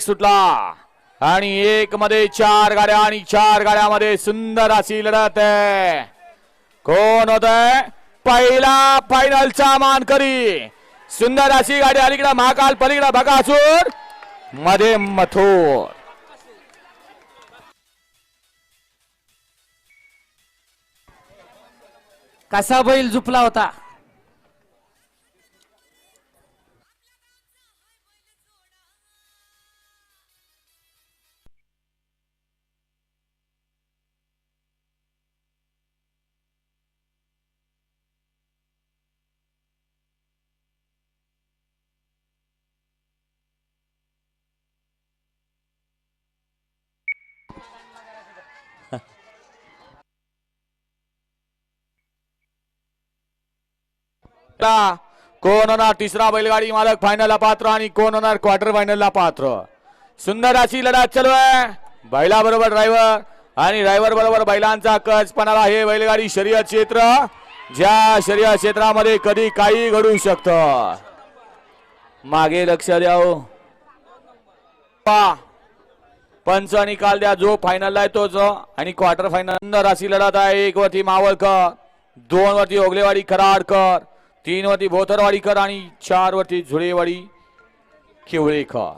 एक सुटला. आणि एक मध्ये चार गाड्या आणि चार गाड्यामध्ये सुंदर अशी लढत आहे. कोण होत पहिला फायनलचा मानकरी. सुंदर अशी गाडी अलीकडे महाकाल पलीकडे बघासूरमध्ये मथुर. कसा बैल झुपला होता? ला कोण होणार तिसरा बैलगाडी मालक फायनलला पात्र आणि कोण होणार क्वार्टर फायनलला पात्र. सुंदर अशी लढत चालू आहे. बैला बरोबर ड्रायव्हर आणि ड्रायव्हर बरोबर बैलांचा कच पणाला हे बैलगाडी शर्यत क्षेत्र ज्या शर्यत क्षेत्रामध्ये कधी काही घडू शकत. मागे लक्ष द्याव. पा. पंच निकाल द्या जो फायनलला आहे तोच. आणि क्वार्टर फायनल अशी लढत आहे. एक वरती मावळकर दोन वरती ओगलेवाडी खराडकर. तीन वरती भोतरवाडीकर आणि चार वरती झुळेवाडी किवळेकर.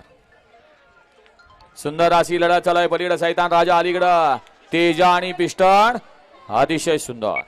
सुंदर अशी लढा चालू आहे. पलीकडे सैतान राजा अलीकडं तेजा आणि पिस्टन अतिशय सुंदर.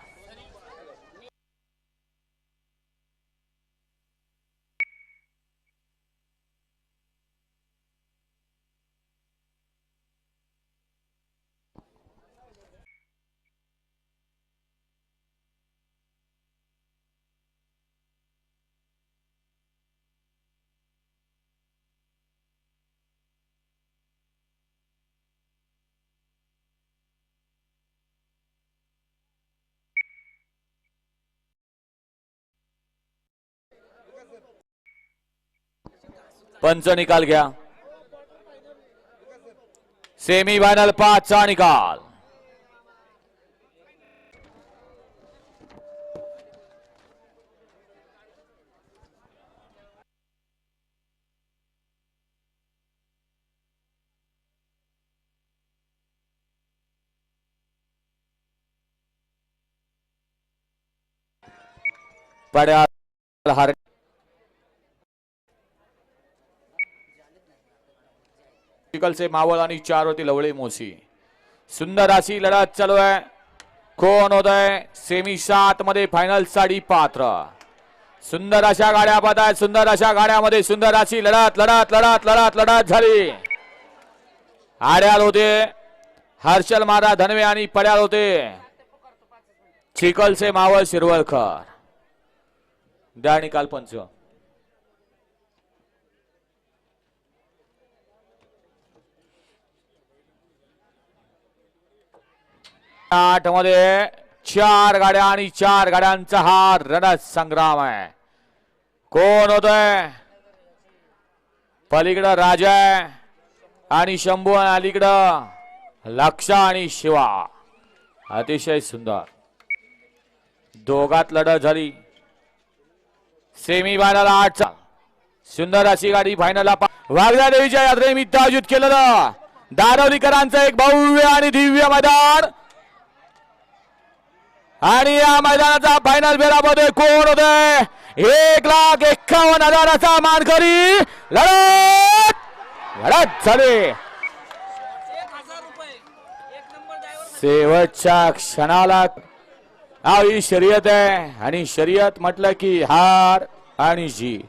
पंच निकाल घ्या सेमी फायनल पाचचा निकाल। पड्या हार चिकलचे मावळ आणि चार होती लवळे मोसी. सुंदर अशी लढत चालू आहे. कोण होत आहे? सेमी सात मध्ये फायनल साडी पात्र. सुंदर अशा गाड्या पाहत आहेत सुंदर अशा गाड्यामध्ये सुंदर अशी लढत लढत लढत लढत लढत झाली. आड्याल होते. हर्षल मारा धनवे आणि पड्याल होते. चिकलचे मावळ शिरवळकर. द्या निकाल पंच. आठमध्ये चार गाड्या आणि चार गाड्यांचा हा रणत संग्राम आहे. कोण होतोय? पलीकडं राजा आहे आणि शंभू आहे अलीकडं लक्ष आणि शिवा. अतिशय सुंदर. दोघात लढत झाली. सेमी फायनल आठचा सुंदर अशी गाडी फायनलला वाघ्या देवीच्या यात्रेनिमित्त आयोजित केलेलं दानवलीकरांचं एक भव्य आणि दिव्य मैदान आणि या मैदानाचा फायनल फेरामध्ये कोण होते? एक लाख एक्कावन्न हजाराचा मानकरी लढत! लढत झाले. शेवटच्या क्षणाला हा ही शर्यत आहे. आणि शर्यत म्हटलं की हार आणि जी.